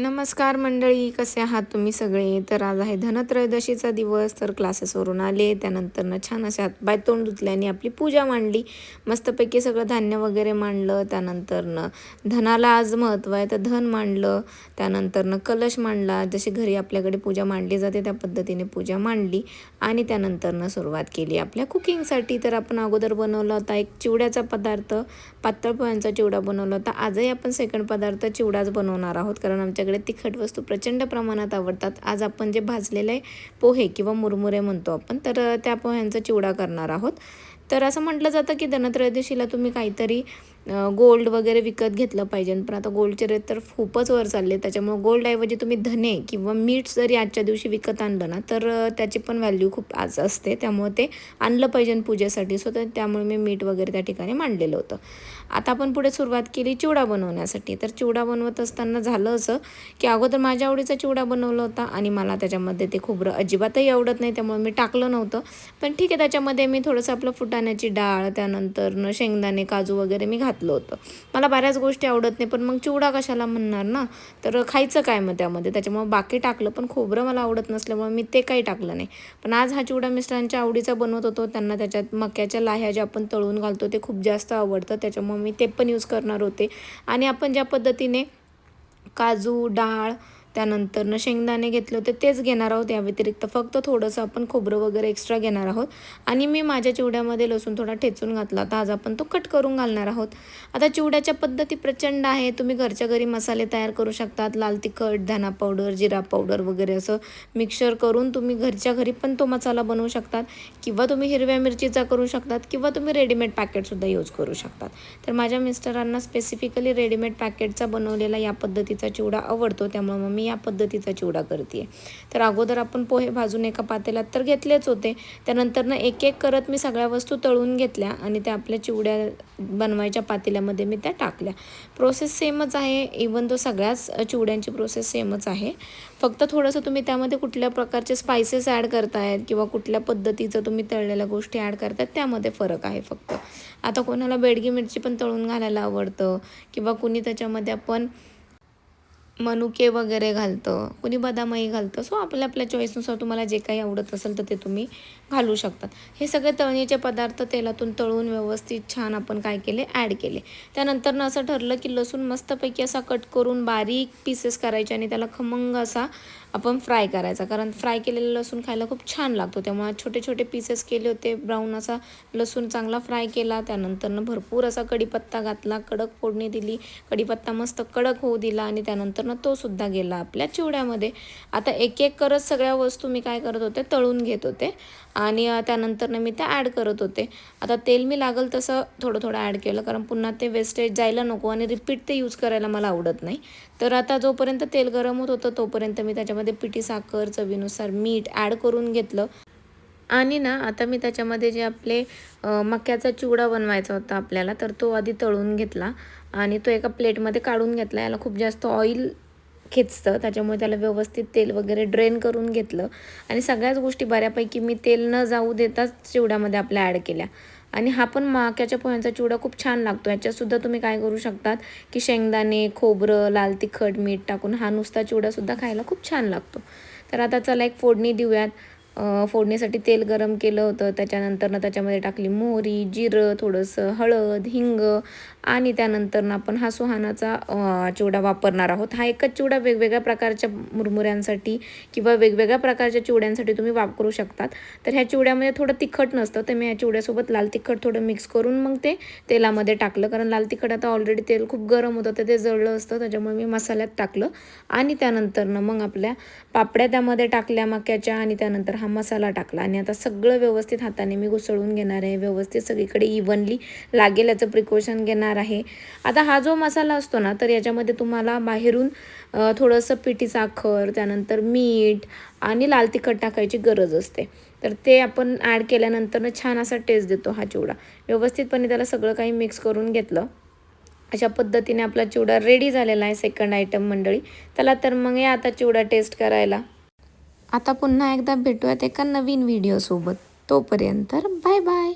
नमस्कार मंडळी कसे आहात तुम्ही सगळे? तर आज आहे धनत्रयोदशीचा दिवस तर क्लासेसवरून आले त्यानंतरनं छान असे हातपाय तोंड धुतल्याने आपली पूजा मांडली. मस्तपैकी सगळं धान्य वगैरे मांडलं त्यानंतरनं धनाला आज महत्त्व आहे तर धन मांडलं त्यानंतरनं कलश मांडला. जशी घरी आपल्याकडे पूजा मांडली जाते त्या पद्धतीने पूजा मांडली आणि त्यानंतरनं सुरुवात केली आपल्या कुकिंगसाठी तर आपण अगोदर बनवला होता एक चिवड्याचा पदार्थ पातळ पोह्यांचा चिवडा बनवला होता. आजही आपण सेकंड पदार्थ चिवडाच बनवणार आहोत कारण आमच्याकडे तिखट वस्तू प्रचंड प्रमाणात आवडतात. आज आपण जे भाजलेले पोहे किंवा मुरमुरे म्हणतो आपण तर त्या पोह्यांचा चिवडा करणार आहोत. तर असं म्हटलं जातं की धनत्रयोदशीला तुम्ही काहीतरी गोल्ड वगैरे विकत घेतलं पाहिजे. पण आता गोल्डचे रेट तर खूपच वर चालले त्याच्यामुळे गोल्डऐवजी तुम्ही धने किंवा मीठ जरी आजच्या दिवशी विकत आणलं ना तर त्याची पण व्हॅल्यू खूप आज असते. त्यामुळे ते आणलं पाहिजे पूजेसाठी. सो तर त्यामुळे मी मीठ वगैरे त्या ठिकाणी मांडलेलं होतं. आता आपण पुढे सुरुवात केली चिवडा बनवण्यासाठी. तर चिवडा बनवत असताना झालं असं की अगोदर माझ्या आवडीचा चिवडा बनवला होता आणि मला त्याच्यामध्ये ते खोबरं अजिबातही आवडत नाही. त्यामुळे मी टाकलं नव्हतं. पण ठीक आहे त्याच्यामध्ये मी थोडंसं आपलं फुटा चण्याची डाळ त्यानंतर शेंगदाणे काजू वगैरे मी घातलं होतं. मला बऱ्याच गोष्टी आवडत नाही पण मग चिवडा कशाला म्हणणार ना? तर खायचं काय मग त्यामध्ये? त्याच्यामुळे बाकी टाकलं पण खोबरं मला आवडत नसल्यामुळे मी ते काही टाकलं नाही. पण आज हा चिवडा मिस्टरांच्या आवडीचा बनवत होतो त्यांना त्याच्यात मक्याच्या लाह्या ज्या आपण तळून घालतो ते खूप जास्त आवडतं. त्याच्यामुळे मी ते पण यूज करणार होते. आणि आपण ज्या पद्धतीने काजू डाळ त्यानंतरनं शेंगदाणे घेतले होते तेच घेणार आहोत या व्यतिरिक्त. फक्त थोडंसं आपण खोबरं वगैरे एक्स्ट्रा घेणार आहोत. आणि मी माझ्या चिवड्यामध्ये लसूण थोडा ठेचून घातला होता. आज आपण तो कट करून घालणार आहोत. आता चिवड्याच्या पद्धती प्रचंड आहे तुम्ही घरच्या घरी मसाले तयार करू शकतात. लाल तिखट धना पावडर जिरा पावडर वगैरे असं मिक्सर करून तुम्ही घरच्या घरी पण तो मसाला बनवू शकतात. किंवा तुम्ही हिरव्या मिरचीचा करू शकतात. किंवा तुम्ही रेडीमेड पॅकेटसुद्धा यूज करू शकतात. तर माझ्या मिस्टरांना स्पेसिफिकली रेडीमेड पॅकेटचा बनवलेला या पद्धतीचा चिवडा आवडतो. त्यामुळे मग मी या पद्धतीचा चिवडा करते तर अगोदर आपण पोहे भाजून एका पातेल्यात तर घेतलेच होते. त्यानंतर ना एक एक करत मी सगळ्या वस्तू तळून घेतल्या आणि त्या आपल्या चिवड्या बनवायच्या पातेल्यामध्ये मी त्या टाकल्या. प्रोसेस सेमच आहे. इवन तो सगळ्याच चिवड्यांची प्रोसेस सेमच आहे. फक्त थोडंसं तुम्ही त्यामध्ये कुठल्या प्रकारचे स्पायसेस ॲड करतायत किंवा कुठल्या पद्धतीचं तुम्ही तळलेल्या गोष्टी ॲड करतायत त्यामध्ये फरक आहे फक्त. आता कोणाला बेडगी मिरची पण तळून घालायला आवडतं किंवा कुणी त्याच्यामध्ये आपण मनुके वगैरे घालतं कुणी बदामही घालतं. सो आपल्या आपल्या चॉईसनुसार तुम्हाला जे काही आवडत असेल तर ते तुम्ही घालू शकतात. हे सगळे तळणीचे पदार्थ तेलातून तळून व्यवस्थित छान आपण काय केले? ॲड केले. त्यानंतर असं ठरलं की लसूण मस्तपैकी असा कट करून बारीक पीसेस करायचे आणि त्याला खमंग असा आपण फ्राय करायचा. कारण फ्राय केलेलं लसूण खायला खूप छान लागतो. त्यामुळे छोटे छोटे पीसेस केले होते. ब्राऊन असा लसूण चांगला फ्राय केला. त्यानंतरनं भरपूर असा कढीपत्ता घातला. कडक फोडणी दिली. कढीपत्ता मस्त कडक होऊ दिला आणि त्यानंतरनं तो सुद्धा गेला आपल्या चिवड्यामध्ये. आता एक एक करत सगळ्या वस्तू मी काय करत होते? तळून घेत होते. आणि त्यानंतरनं मी त्या ॲड करत होते. आता तेल मी लागल तसं थोडं थोडं ॲड केलं. कारण पुन्हा ते वेस्टेज जायला नको आणि रिपीट ते यूज करायला मला आवडत नाही. तर आता जोपर्यंत तेल गरम होत होतं तोपर्यंत मी त्याच्यामध्ये पिठी साखर चवीनुसार मीठ ॲड करून घेतलं. आणि ना आता मी त्याच्यामध्ये जे आपले मक्याचा चिवडा बनवायचा होता आपल्याला तर तो आधी तळून घेतला. आणि तो एका प्लेटमध्ये काढून घेतला. याला खूप जास्त ऑइल खेचतं. त्याच्यामुळे त्याला व्यवस्थित तेल वगैरे ड्रेन करून घेतलं. आणि सगळ्याच गोष्टी बऱ्यापैकी मी तेल न जाऊ देताच चिवड्यामध्ये आपल्या ॲड केल्या. आणि हा पण माक्याच्या पोह्यांचा चिवडा खूप छान लागतो. याच्यातसुद्धा तुम्ही काय करू शकतात की शेंगदाणे खोबरं लाल तिखट मीठ टाकून हा नुसता चिवडासुद्धा खायला खूप छान लागतो. तर आता चला एक फोडणी देऊयात. फोडणीसाठी तेल गरम केलं होतं. त्याच्यानंतरनं त्याच्यामध्ये टाकली मोहरी जिरं थोडंसं हळद हिंग आणि त्यानंतरनं आपण हा सुहानाचा चिवडा वापरणार आहोत. हा एकच चिवडा वेगवेगळ्या प्रकारच्या मुरमुऱ्यांसाठी किंवा वेगवेगळ्या प्रकारच्या चिवड्यांसाठी तुम्ही वापरू शकतात. तर ह्या चिवड्यामध्ये थोडं तिखट नसतं तर मी या चिवड्यासोबत लाल तिखट थोडं मिक्स करून मग ते तेलामध्ये टाकलं. कारण लाल तिखट आता ऑलरेडी तेल खूप गरम होतं तर ते जळलं असतं त्याच्यामुळे मी मसाल्यात टाकलं. आणि त्यानंतरनं मग आपल्या पापड्या त्यामध्ये टाकल्या मक्याच्या आणि त्यानंतर हा मसाला टाकला आणि आता सगळं व्यवस्थित हाताने मी घुसळून घेणार आहे व्यवस्थित सगळीकडे इव्हनली लागेल याचं प्रिकॉशन घेणार आहे. आता हा जो मसाला असतो ना तर याच्यामध्ये तुम्हाला बाहेरून थोडंसं पिठी साखर त्यानंतर मीठ आणि लाल तिखट टाकायची गरज असते. तर ते आपण ॲड केल्यानंतर छान असा टेस्ट देतो हा चिवडा. व्यवस्थितपणे त्याला सगळं काही मिक्स करून घेतलं. अशा पद्धतीने आपला चिवडा रेडी झालेला आहे सेकंड आयटम मंडळी. चला तर मग या आता चिवडा टेस्ट करायला. आता पुन्हा एकदा भेटूयात एका नवीन व्हिडिओसोबत तोपर्यंत बाय बाय